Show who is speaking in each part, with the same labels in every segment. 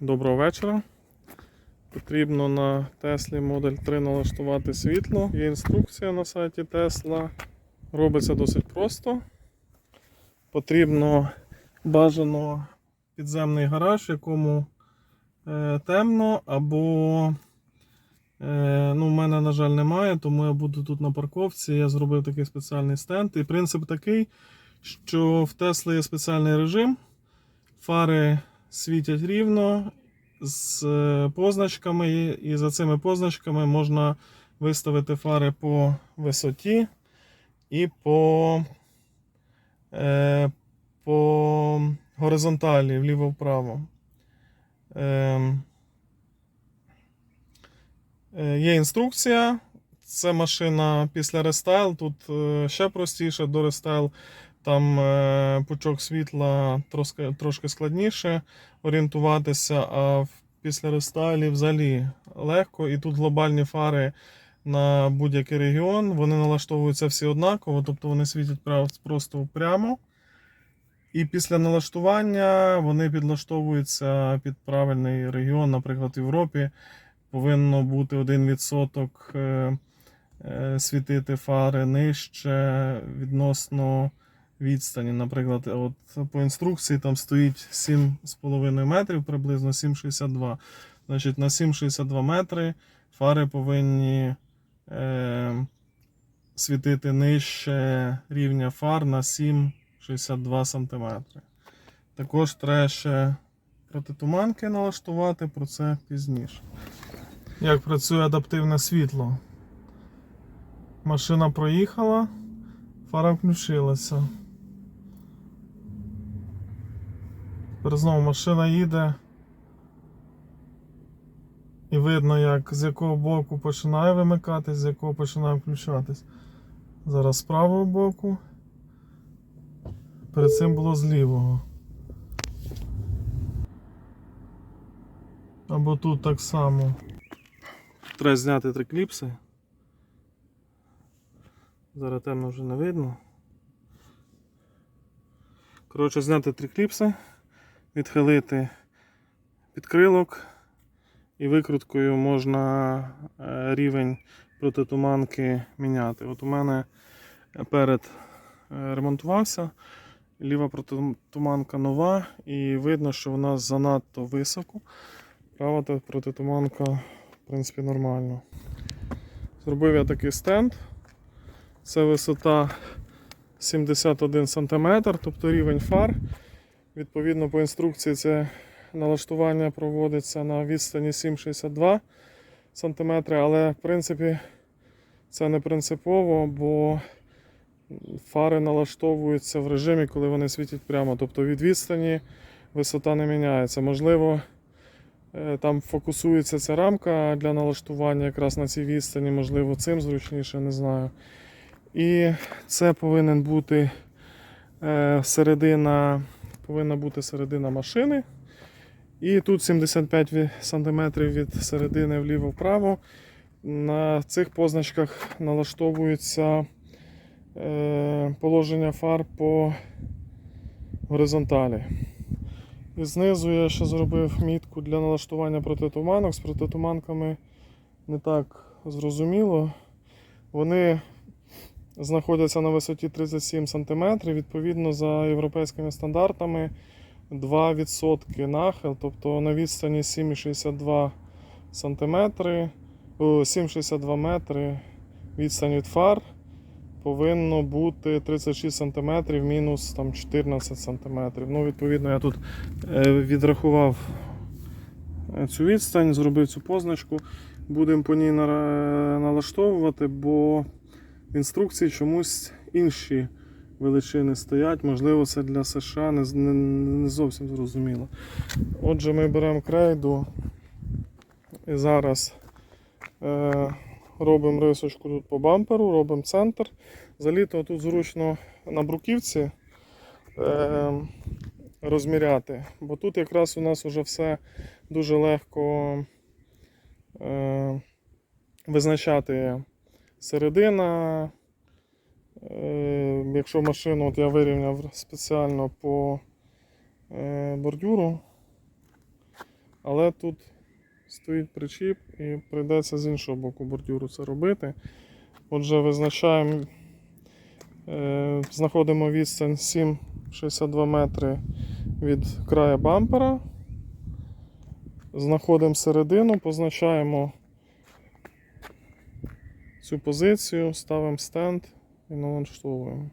Speaker 1: Доброго вечора. Потрібно на Теслі Model 3 налаштувати світло. Є інструкція на сайті Tesla. Робиться досить просто. Потрібно бажано підземний гараж, в якому е, темно, або е, ну, в мене, на жаль, немає, тому я буду тут на парковці. Я зробив такий спеціальний стенд. І принцип такий, що в Tesla є спеціальний режим. Фари світять рівно з е, позначками, і- за цими позначками можна виставити фари по висоті і по, е, по горизонталі вліво-вправо. Ем, е, Є інструкція. Це машина після рестайл. Тут е, ще простіше до рестайл. Там е, пучок світла трошки, трошки складніше орієнтуватися, а після рестайлів взагалі легко. І тут глобальні фари на будь-який регіон. Вони налаштовуються всі однаково, тобто вони світять просто прямо. І після налаштування вони підлаштовуються під правильний регіон, наприклад, в Європі повинно бути 1% е, е, світити фари нижче відносно відстані. Наприклад, от по інструкції там стоїть 7,5 метрів, приблизно 7,62. Значить, на 7,62 метри фари повинні е, світити нижче рівня фар на 7,62 см. Також треба ще протитуманки налаштувати, про це пізніше. Як працює адаптивне світло? Машина проїхала, фара включилася. Тепер знову машина їде. І видно, як з якого боку починає вимикатись, з якого починає включатись. Зараз з правого боку. Перед цим було з лівого. Або тут так само. Треба зняти три кліпси. Зараз темно вже не видно. Коротше, зняти три кліпси, відхилити підкрилок і викруткою можна е, рівень протитуманки міняти. От у мене перед е, ремонтувався, ліва протитуманка нова, і видно, що вона занадто високо. Права протитуманка, в принципі, нормально. Зробив я такий стенд. Це висота 71 см, тобто рівень фар. Відповідно, по інструкції це налаштування проводиться на відстані 7,62 см, але в принципі це не принципово, бо фари налаштовуються в режимі, коли вони світять прямо. Тобто від відстані висота не міняється. Можливо, е, там фокусується ця рамка для налаштування якраз на цій відстані, можливо, цим зручніше, не знаю. І це повинен бути е, середина, повинна бути середина машини. І тут 75 см від середини вліво-вправо. На цих позначках налаштовується е, положення фар по горизонталі. І знизу я ще зробив мітку для налаштування протитуманок. З протитуманками не так зрозуміло. Вони знаходяться на висоті 37 см. Відповідно, за європейськими стандартами 2% нахил, тобто на відстані 7,62 см, 7,62 метри відстань від фар повинно бути 36 см мінус там, 14 см. Ну, відповідно, я тут е, відрахував е, цю відстань, зробив цю позначку. Будемо по ній налаштовувати, бо інструкції чомусь інші величини стоять. Можливо, це для США не, не, не зовсім зрозуміло. Отже, ми беремо крейду і зараз е, робимо рисочку тут по бамперу, робимо центр. Заліто тут зручно на бруківці е, розміряти, бо тут якраз у нас вже все дуже легко е, визначати середина. Е, якщо машину от я вирівняв спеціально по е, бордюру, Але тут стоїть причіп і прийдеться з іншого боку бордюру це робити. Отже, визначаємо, е, знаходимо відстань 7,62 метри від краю бампера. Знаходимо середину, позначаємо цю позицію, ставимо стенд і налаштовуємо.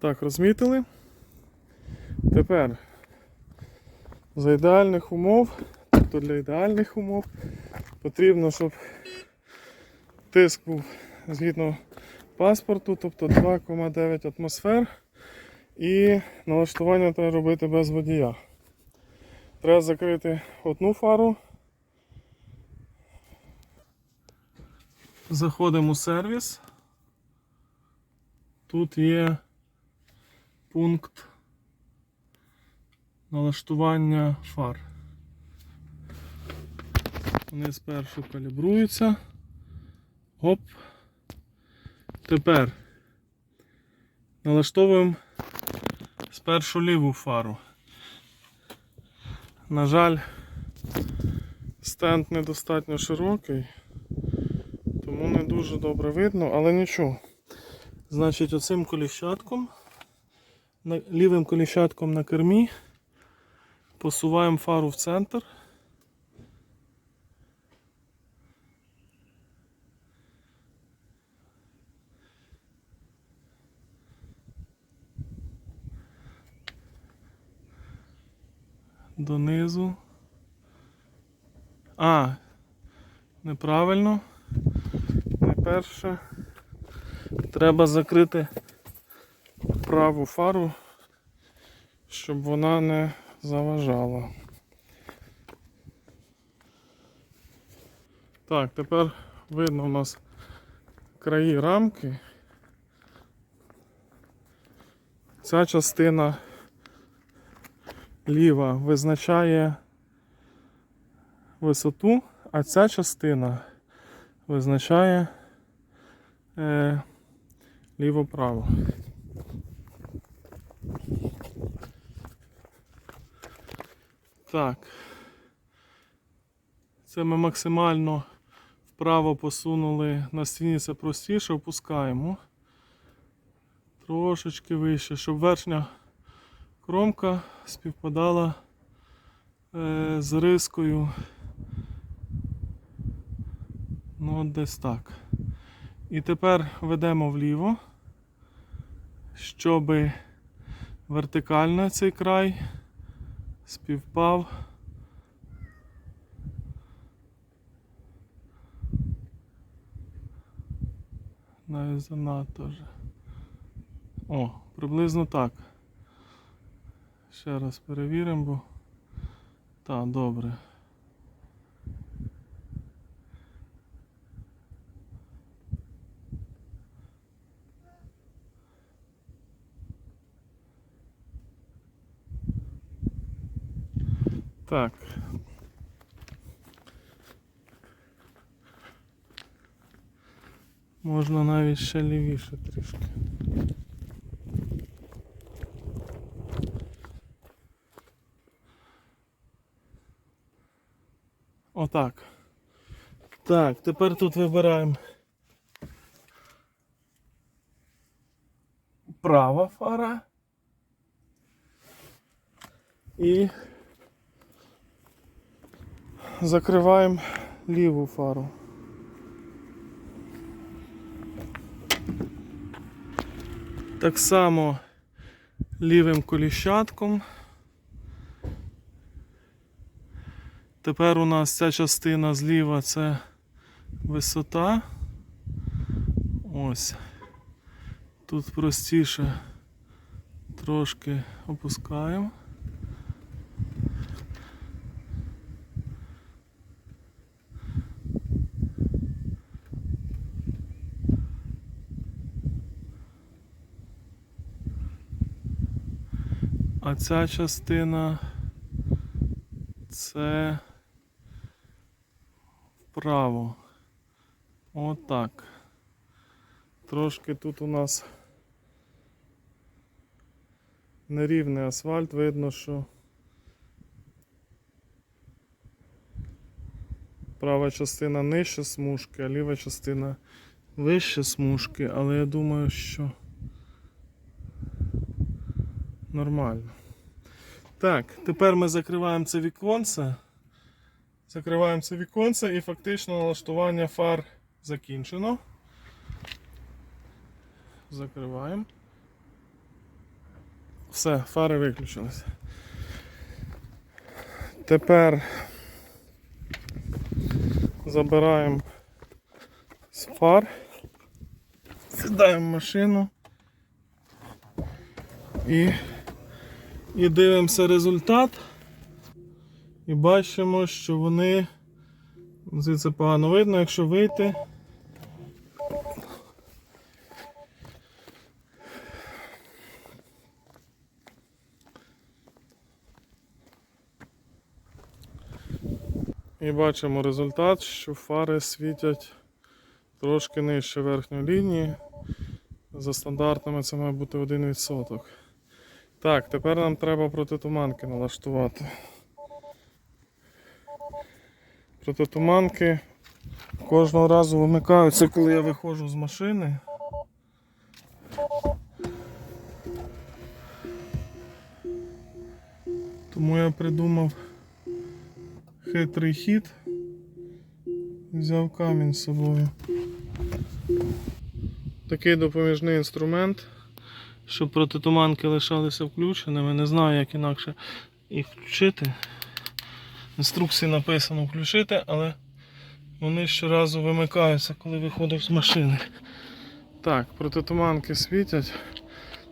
Speaker 1: Так, розмітили. Тепер за ідеальних умов, тобто для ідеальних умов, потрібно, щоб тиск був згідно паспорту, тобто 2,9 атмосфер. І налаштування треба робити без водія. Треба закрити одну фару. Заходимо у сервіс. Тут є пункт налаштування фар. Вони спершу калібруються. Оп. Тепер налаштовуємо спершу ліву фару. На жаль, стенд недостатньо широкий, тому не дуже добре видно, але нічого. Значить, оцим коліщатком, лівим коліщатком на кермі посуваємо фару в центр. Донизу. А, неправильно. Не перше. Треба закрити праву фару, щоб вона не заважала. Так, тепер видно у нас краї рамки. Ця частина ліва визначає висоту, а ця частина визначає е, ліво-право. Так. Це ми максимально вправо посунули на стіні, це простіше, опускаємо. Трошечки вище, щоб верхня кромка співпадала е, з рискою. Ну, от десь так. І тепер ведемо вліво, щоб вертикально цей край співпав. Навіть занадто вже. О, приблизно так. Ще раз перевіримо, бо. Так, добре. Так. Можна навіть ще лівіше трішки. Отак. Так, тепер тут вибираємо права фара і закриваємо ліву фару. Так само лівим коліщатком. Тепер у нас ця частина зліва це висота. Ось. Тут простіше трошки опускаємо. А ця частина це вправо. Отак. Трошки тут у нас нерівний асфальт, видно, що права частина нижче смужки, а ліва частина вище смужки, але я думаю, що нормально. Так, тепер ми закриваємо це віконце. Закриваємо це віконце і фактично налаштування фар закінчено. Закриваємо. Все, фари виключилися. Тепер забираємо з фар, сідаємо машину і, і дивимося результат. І бачимо, що вони звідси погано видно, якщо вийти. І бачимо результат, що фари світять трошки нижче верхньої лінії. За стандартами це має бути 1%. Так, тепер нам треба протитуманки налаштувати. Протитуманки кожного разу вимикаються, коли я виходжу з машини. Тому я придумав хитрий хід. Взяв камінь з собою. Такий допоміжний інструмент, щоб протитуманки лишалися включеними. Не знаю, як інакше їх включити. Інструкції написано включити, але вони щоразу вимикаються, коли виходиш з машини. Так, протитуманки світять.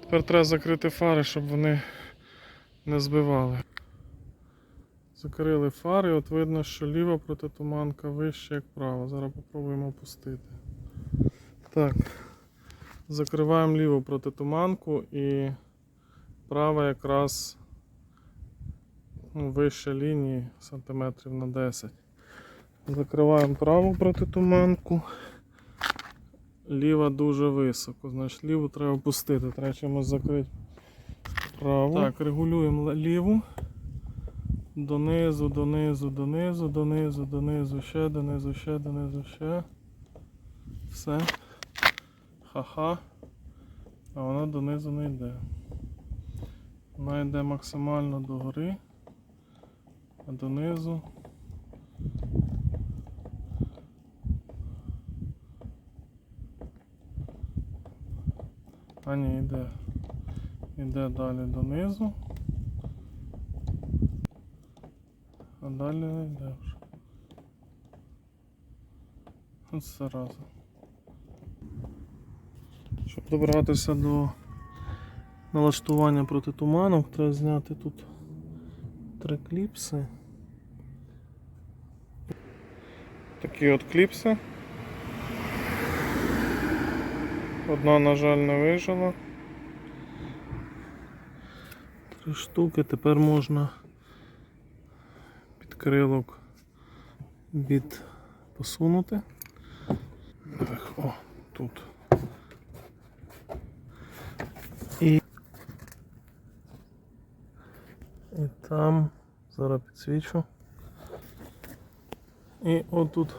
Speaker 1: Тепер треба закрити фари, щоб вони не збивали. Закрили фари, от видно, що ліва протитуманка вища, як права. Зараз попробуємо опустити. Так. Закриваємо ліву протитуманку і права якраз ну, вище лінії сантиметрів на 10. Закриваємо праву протитуманку. Ліва дуже високо, значить ліву треба опустити. Треба чимось закрити праву. Так, регулюємо ліву. Донизу, донизу, донизу, донизу, донизу, ще, донизу, ще, донизу, ще. Все. Ха-ха. А вона донизу не йде. Вона йде максимально догори, донизу. А ні, йде. Йде далі донизу. А далі не йде вже. От зараза. Щоб добратися до налаштування протитуманок, треба зняти тут три кліпси. Такі от кліпси. Одна, на жаль, не вижила. Три штуки. Тепер можна підкрилок від посунути. Так, о, тут. Там зараз підсвічу. І отут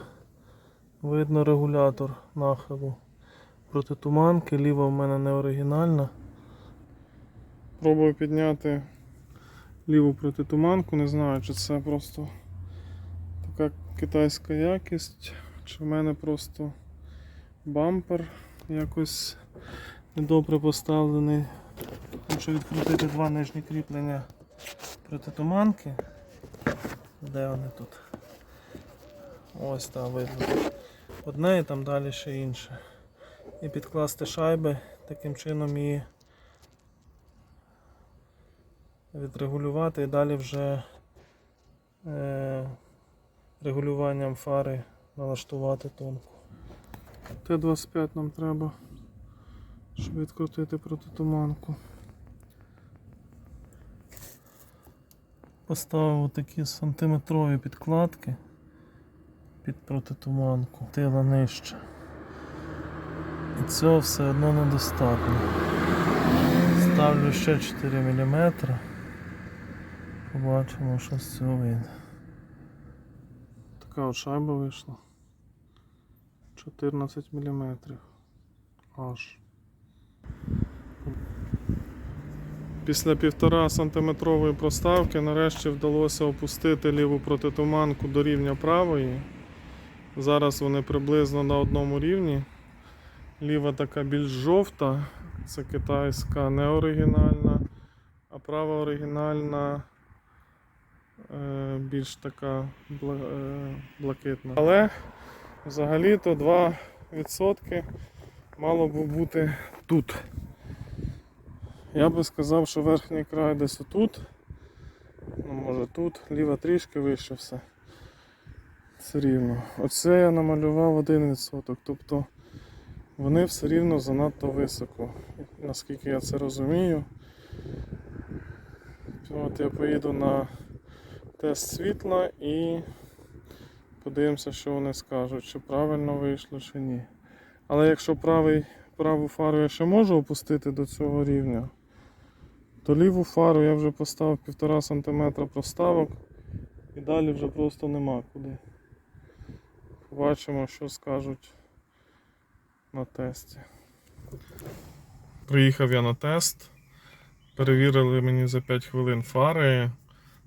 Speaker 1: видно регулятор нахилу протитуманки. Ліва в мене не оригінальна. Пробую підняти ліву протитуманку, не знаю, чи це просто така китайська якість, чи в мене просто бампер якось недобре поставлений. Хочу відкрутити два нижні кріплення протитуманки. Де вони тут? Ось там видно. Одне і там далі ще інше. І підкласти шайби, таким чином її відрегулювати і далі вже е, регулюванням фари налаштувати тонку. Т-25 нам треба, щоб відкрутити протитуманку. Поставив такі сантиметрові підкладки під протитуманку, тила нижче. І Цього все одно недостатньо. Ставлю ще 4 мм. Побачимо, що з цього вийде. Така от шайба вийшла. 14 мм. Аж. Після півтора сантиметрової проставки нарешті вдалося опустити ліву протитуманку до рівня правої. Зараз вони приблизно на одному рівні. Ліва така більш жовта, це китайська не оригінальна, а права оригінальна е, більш така е, блакитна. Але взагалі-то 2% мало б бути тут. Я би сказав, що верхній край десь отут. Ну, може тут, ліва трішки вище все. Все рівно. Оце я намалював 1%. Тобто вони все рівно занадто високо. Наскільки я це розумію. От я поїду на тест світла і подивимося, що вони скажуть, чи правильно вийшло, чи ні. Але якщо правий, праву фару я ще можу опустити до цього рівня, то ліву фару я вже поставив 1,5 см проставок і далі вже просто нема куди. Побачимо, що скажуть на тесті. Приїхав я на тест. Перевірили мені за 5 хвилин фари.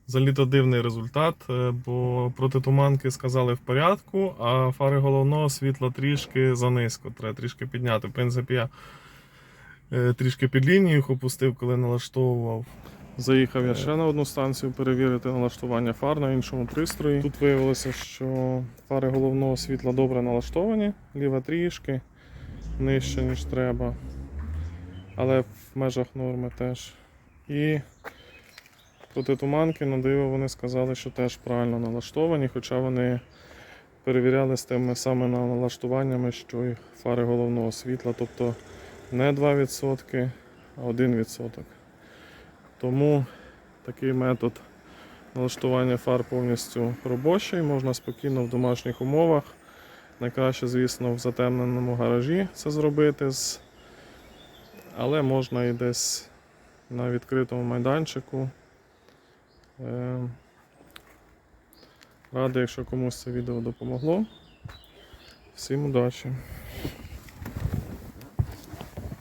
Speaker 1: Заліто дивний результат, е, бо протитуманки сказали в порядку, а фари головного світла трішки занизько. Треба трішки підняти. В принципі, я трішки під лінію їх опустив, коли налаштовував. Заїхав я ще на одну станцію перевірити налаштування фар на іншому пристрої. Тут виявилося, що фари головного світла добре налаштовані, ліва трішки нижче, ніж треба. Але в межах норми теж. І протитуманки на диво вони сказали, що теж правильно налаштовані, хоча вони перевіряли з тими самими налаштуваннями, що і фари головного світла, тобто не 2%, а 1%. Тому такий метод налаштування фар повністю робочий, можна спокійно в домашніх умовах. Найкраще, звісно, в затемненому гаражі це зробити, але можна і десь на відкритому майданчику. Е, Радий, якщо комусь це відео допомогло. Всім удачі!